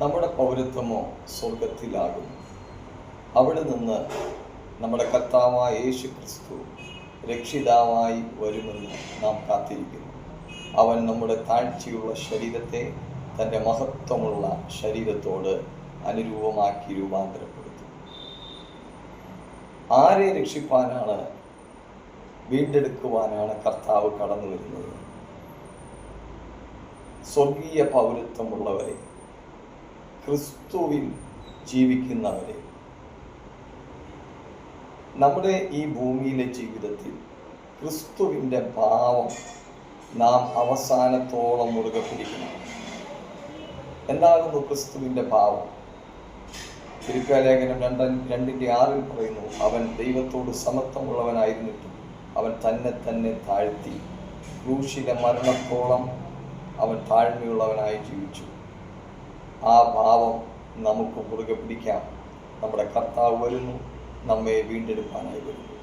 നമ്മുടെ പൗരത്വമോ സ്വർഗത്തിലാകുന്നു അവിടെ നിന്ന് നമ്മുടെ കർത്താവായ യേശു ക്രിസ്തു രക്ഷിതാവായി വരുമെന്ന് നാം കാത്തിരിക്കുന്നു. അവൻ നമ്മുടെ താഴ്ചയുള്ള ശരീരത്തെ തന്റെ മഹത്വമുള്ള ശരീരത്തോട് അനുരൂപമാക്കി രൂപാന്തരപ്പെടുത്തും ആരെ രക്ഷിപ്പാനാണ് വീണ്ടെടുക്കുവാനാണ് കർത്താവ് കടന്നു വരുന്നത് സ്വർഗീയ പൗരത്വമുള്ളവരെ ക്രിസ്തുവിൽ ജീവിക്കുന്നവരെ. നമ്മുടെ ഈ ഭൂമിയിലെ ജീവിതത്തിൽ ക്രിസ്തുവിന്റെ ഭാവം നാം അവസാനത്തോളം മുറുകെ പിടിക്കണം. എന്താകുന്നു ക്രിസ്തുവിന്റെ ഭാവം തിരുക്കാലേഖനം രണ്ട രണ്ടിന്റെ ആറിൽ പറയുന്നു അവൻ ദൈവത്തോട് സമത്വമുള്ളവനായിരുന്നിട്ടും അവൻ തന്നെ തന്നെ താഴ്ത്തി ക്രൂശിലെ മരണത്തോളം അവൻ താഴ്മയുള്ളവനായി ജീവിച്ചു. ആ ഭാവം നമുക്ക് മുറുകെ പിടിക്കാം. നമ്മുടെ കർത്താവ് വരുന്നു നമ്മെ വീണ്ടെടുക്കാനായി വരുന്നു.